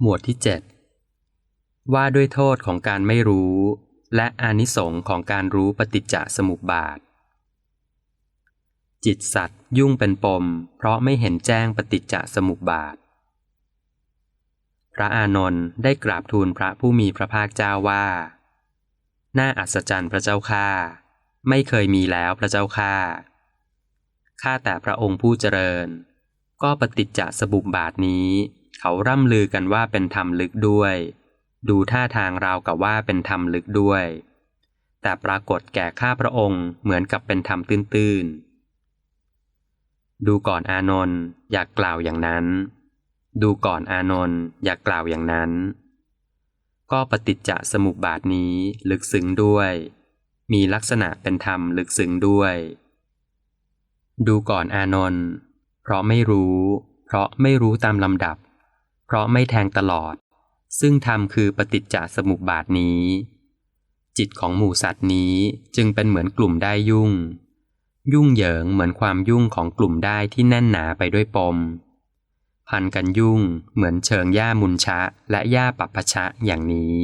หมวดที่ 7 ว่าด้วยโทษของการไม่รู้ และอานิสงค์ของการรู้ปฏิจจสมุปบาท จิตสัตว์ยุ่งเป็นปม เพราะไม่เห็นแจ้งปฏิจจสมุปบาท พระอานนท์ได้กราบทูลพระผู้มีพระภาคเจ้าว่า น่าอัศจรรย์พระเจ้าข้าไม่เคยมีแล้วพระเจ้าข้าข้าแต่พระองค์ผู้เจริญ ก็ปฏิจจสมุปบาทนี้ เขาร่ำลือกันว่าเป็นธรรมลึกด้วย ดูท่าทางราวกับว่าเป็นธรรมลึกด้วย แต่ปรากฏแก่ข้าพระองค์เหมือนกับเป็นธรรมตื้นๆ ดูก่อนอานนท์อยากกล่าวอย่างนั้น ดูก่อนอานนท์อยากกล่าวอย่างนั้น ก็ปฏิจจสมุปบาทนี้ลึกซึ้งด้วย มีลักษณะเป็นธรรมลึกซึ้งด้วย ดูก่อนอานนท์เพราะไม่รู้ เพราะไม่รู้ตามลำดับ เพราะไม่แทงตลอด ซึ่งธรรมคือปฏิจจสมุปบาทนี้ จิตของหมู่สัตว์นี้จึงเป็นเหมือนกลุ่มได้ยุ่ง ยุ่งเหยิงเหมือนความยุ่งของกลุ่มได้ที่แน่นหนาไปด้วยปม พันกันยุ่งเหมือนเชิงหญ้ามุนชะและหญ้าปัปพชะอย่างนี้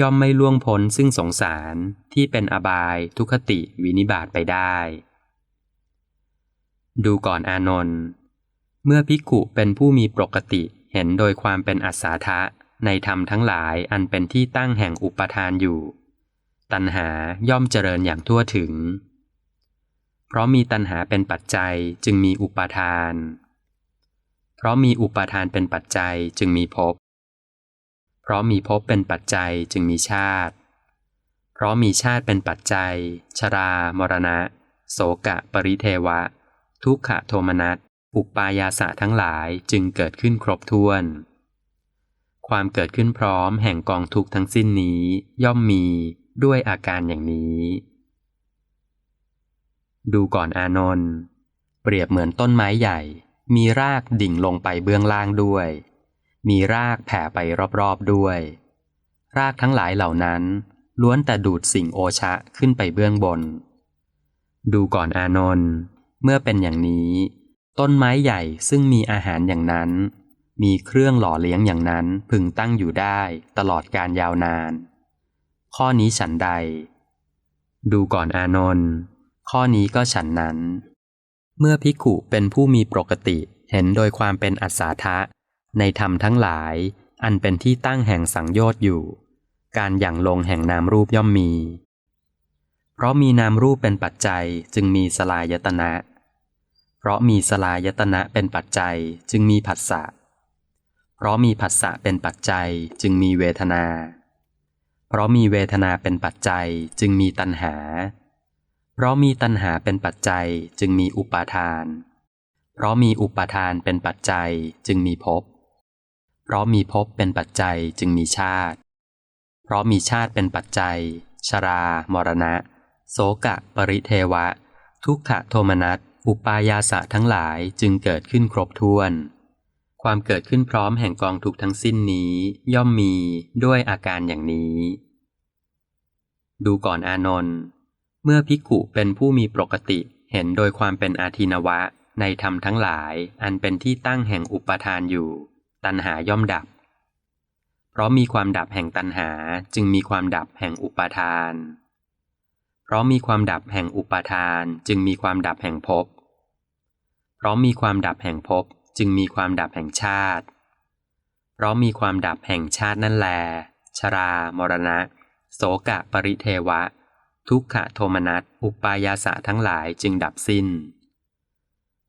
ย่อมไม่ล่วงพ้นซึ่งสงสารที่เป็นอบายทุคติวินิบาตไปได้ ดูก่อนอานนท์ เมื่อภิกุเป็นผู้มีปกติ เห็นโดยความเป็นอัศาทะในธรรมทั้งหลายอันเป็นที่ตั้งแห่งอุปทานอยู่ ตัณหาย่อมเจริญอย่างทั่วถึง เพราะมีตัณหาเป็นปัจจัยจึงมีอุปทาน เพราะมีอุปทานเป็นปัจจัยจึงมีภพ เพราะมีภพเป็นปัจจัยจึงมีชาติ เพราะมีชาติเป็นปัจจัย ชรา มรณะ โสกะ ปริเทวะ ทุกขโทมนัส อุปปายาสะทั้งหลายจึงเกิดขึ้นครบถ้วน ความเกิดขึ้นพร้อมแห่งกองทุกทั้งสิ้นนี้ย่อมมีด้วยอาการอย่างนี้ ดูก่อนอานนท์เปรียบเหมือนต้นไม้ใหญ่ มีรากดิ่งลงไปเบื้องล่างด้วย มีรากแผ่ไปรอบๆด้วย รากทั้งหลายเหล่านั้นล้วนแต่ดูดสิ่งโอชะขึ้นไปเบื้องบน ดูก่อนอานนท์เมื่อเป็นอย่างนี้ ต้นไม้ใหญ่ซึ่งมีอาหารอย่างนั้น มีเครื่องหล่อเลี้ยงอย่างนั้นพึงตั้งอยู่ได้ตลอดการยาวนาน ข้อนี้ฉันใด ดูก่อนอานนท์ข้อนี้ก็ฉันนั้น เมื่อภิกุเป็นผู้มีปกติเห็นโดยความเป็นอัศาทะ ในธรรมทั้งหลาย อันเป็นที่ตั้งแห่งสังโยชน์อยู่ การหยั่งลงแห่งนามรูปย่อมมี เพราะมีนามรูปเป็นปัจจัยจึงมีสลายตนะ เพราะมีสลายตนะเป็นปัจจัยจึงมีผัสสะ เพราะมีผัสสะเป็นปัจจัยจึงมีเวทนา เพราะมีเวทนาเป็นปัจจัยจึงมีตัณหา เพราะมีตัณหาเป็นปัจจัยจึงมีอุปาทาน เพราะมีอุปาทานเป็นปัจจัยจึงมีภพ เพราะมีภพเป็นปัจจัยจึงมีชาติ เพราะมีชาติเป็นปัจจัย ชรา มรณะ โสกะ ปริเทวะ ทุกขโทมนัส อุปายาสะทั้งหลายจึงเกิดขึ้นครบถ้วน ความเกิดขึ้นพร้อมแห่งกองทุกทั้งสิ้นนี้ ย่อมมีด้วยอาการอย่างนี้ ดูก่อนอานนท์เมื่อภิกุเป็นผู้มีปกติเห็นโดยความเป็นอาทินวะในธรรมทั้งหลายอันเป็นที่ตั้งแห่งอุปทานอยู่ ตัณหาย่อมดับ เพราะมีความดับแห่งตัณหาจึงมีความดับแห่งอุปทาน ราะมีความดับแห่งอุปาทานจึงมีความดับแห่งภพ เพราะมีความดับแห่งภพจึงมีความดับแห่งชาติ เพราะมีความดับแห่งชาตินั่นแล ชรา มรณะ โสกะปริเทวะ ทุกขโทมนัส อุปายาสะทั้งหลายจึงดับสิ้น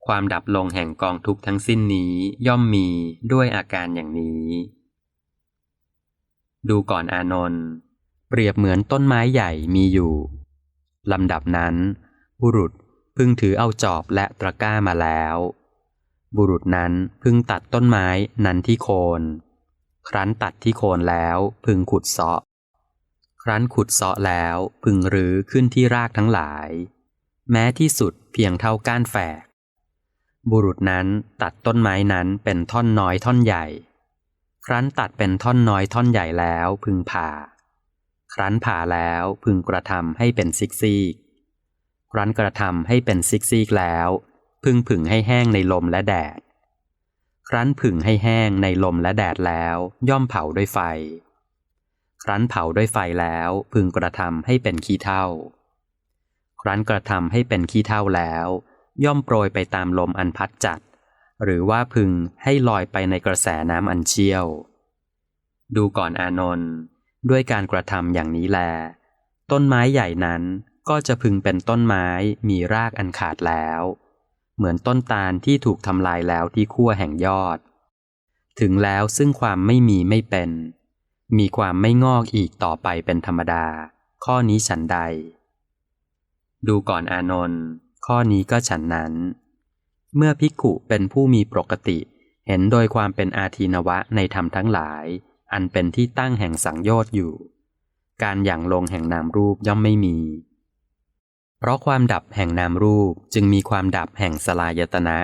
ความดับลงแห่งกองทุกทั้งสิ้นนี้ย่อมมีด้วยอาการอย่างนี้ ดูก่อนอานนท์ เปรียบเหมือนต้นไม้ใหญ่มีอยู่ ลำดับนั้น บุรุษพึ่งถือเอาจอบและตะกร้ามาแล้ว บุรุษนั้นพึ่งตัดต้นไม้นั้นที่โคน ครั้นตัดที่โคนแล้วพึงขุดเสาะ ครั้นขุดเสาะแล้วพึงรื้อขึ้นที่รากทั้งหลาย แม้ที่สุดเพียงเท่าก้านแฝก บุรุษนั้นตัดต้นไม้นั้นเป็นท่อนน้อยท่อนใหญ่ ครั้นตัดเป็นท่อนน้อยท่อนใหญ่แล้วพึงผ่า ครั้นผ่าแล้วพึงกระทำให้เป็นซิกซีก ครั้นกระทำให้เป็นซิกซีกแล้ว พึงผึ่งให้แห้งในลมและแดด ครั้นผึ่งให้แห้งในลมและแดดแล้ว ย่อมเผาด้วยไฟ ครั้นเผาด้วยไฟแล้วพึงกระทำให้เป็นขี้เถ้าครั้นกระทำให้เป็นขี้เถ้าแล้ว ย่อมโปรยไปตามลมอันพัดจัด หรือว่าพึงให้ลอยไปในกระแสน้ำอันเชี่ยว ดูก่อนอานนท์ ด้วยการกระทำอย่างนี้แล ต้นไม้ใหญ่นั้นก็จะพึงเป็นต้นไม้มีรากอันขาดแล้ว เหมือนต้นตาลที่ถูกทำลายแล้วที่ขั้วแห่งยอด ถึงแล้วซึ่งความไม่มีไม่เป็น มีความไม่งอกอีกต่อไปเป็นธรรมดา ข้อนี้ฉันใด ดูก่อนอานนท์ข้อนี้ก็ฉันนั้น เมื่อภิกุเป็นผู้มีปกติเห็นโดยความเป็นอาทีนวะในธรรมทั้งหลาย อันเป็นที่ตั้งแห่งสังโยชน์อยู่ การหยั่งลงแห่งนามรูปย่อมไม่มี เพราะความดับแห่งนามรูปจึงมีความดับแห่งสลายตนะ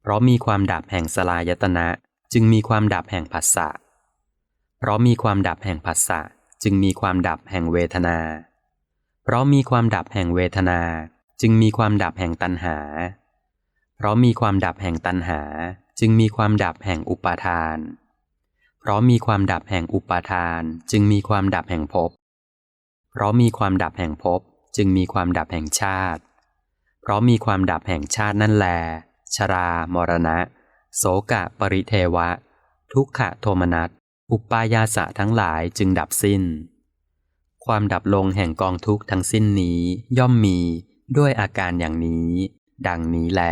เพราะมีความดับแห่งสลายตนะจึงมีความดับแห่งผัสสะ เพราะมีความดับแห่งผัสสะจึงมีความดับแห่งเวทนา เพราะมีความดับแห่งเวทนาจึงมีความดับแห่งตัณหา เพราะมีความดับแห่งตัณหา จึงมีความดับแห่งอุปาทาน เพราะมีความดับแห่งอุปาทานจึงมีความดับแห่งภพ เพราะมีความดับแห่งภพจึงมีความดับแห่งชาติ เพราะมีความดับแห่งชาตินั่นแล ชรา มรณะ โสกะ ปริเทวะ ทุกขะโทมนัส อุปายาสะทั้งหลายจึงดับสิ้น ความดับลงแห่งกองทุกข์ทั้งสิ้นนี้ย่อมมีด้วยอาการอย่างนี้ ดังนี้แล